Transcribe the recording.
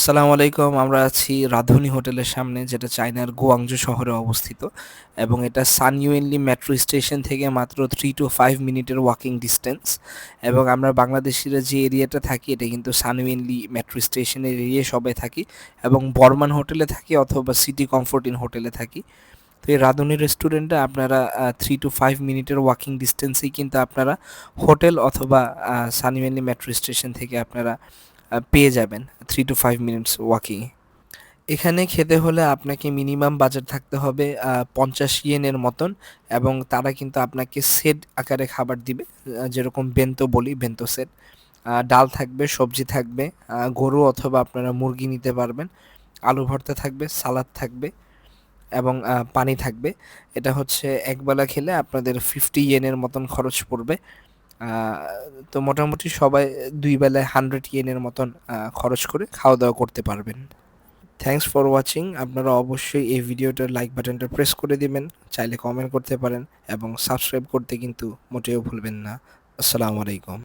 আসসালামু আলাইকুম। আমরা আছি রাধুনী হোটেলের সামনে, যেটা চায়নার গুয়াংজু শহরে অবস্থিত এবং এটা সানইউয়েনলি মেট্রো স্টেশন থেকে মাত্র থ্রি টু ফাইভ মিনিটের ওয়াকিং ডিস্টেন্স এবং আমরা বাংলাদেশিরা যে এরিয়াটা থাকি, এটা কিন্তু সানইউয়েনলি মেট্রো স্টেশনের এরিয়ায় সবাই থাকি এবং বর্মান হোটেলে থাকি অথবা সিটি কমফোর্ট ইন হোটেলে থাকি। তো এই রাধুনী রেস্টুরেন্টে আপনারা থ্রি টু ফাইভ মিনিটের ওয়াকিং ডিস্টেন্সেই কিন্তু আপনারা হোটেল অথবা সানইউয়েনলি মেট্রো স্টেশন থেকে আপনারা পেয়ে যাবেন three to five minutes walking এখানে খেতে হলে আপনাকে মিনিমাম বাজেট থাকতে হবে পঞ্চাশ ইয়েনের মতন এবং তারা কিন্তু আপনাকে সেট আকারে খাবার দিবে যেরকম বেন্তো বলি বেন্তো সেট ডাল থাকবে, সবজি থাকবে গরু অথবা আপনারা মুরগি নিতে পারবেন, আলু ভর্তা থাকবে, সালাদ থাকবে এবং পানি থাকবে। এটা হচ্ছে একবেলা খেলে আপনাদের ফিফটি ইয়েনের মতন খরচ পড়বে। তো মোটামুটি সবাই দুই বেলায় হান্ড্রেড ইয়েনের মতন খরচ করে খাওয়া দাওয়া করতে পারবেন। থ্যাংকস ফর ওয়াচিং আপনারা অবশ্যই এই ভিডিওটার লাইক বাটনটা প্রেস করে দিবেন, চাইলে কমেন্ট করতে পারেন এবং সাবস্ক্রাইব করতে কিন্তু মোটেও ভুলবেন না। আসসালামু আলাইকুম।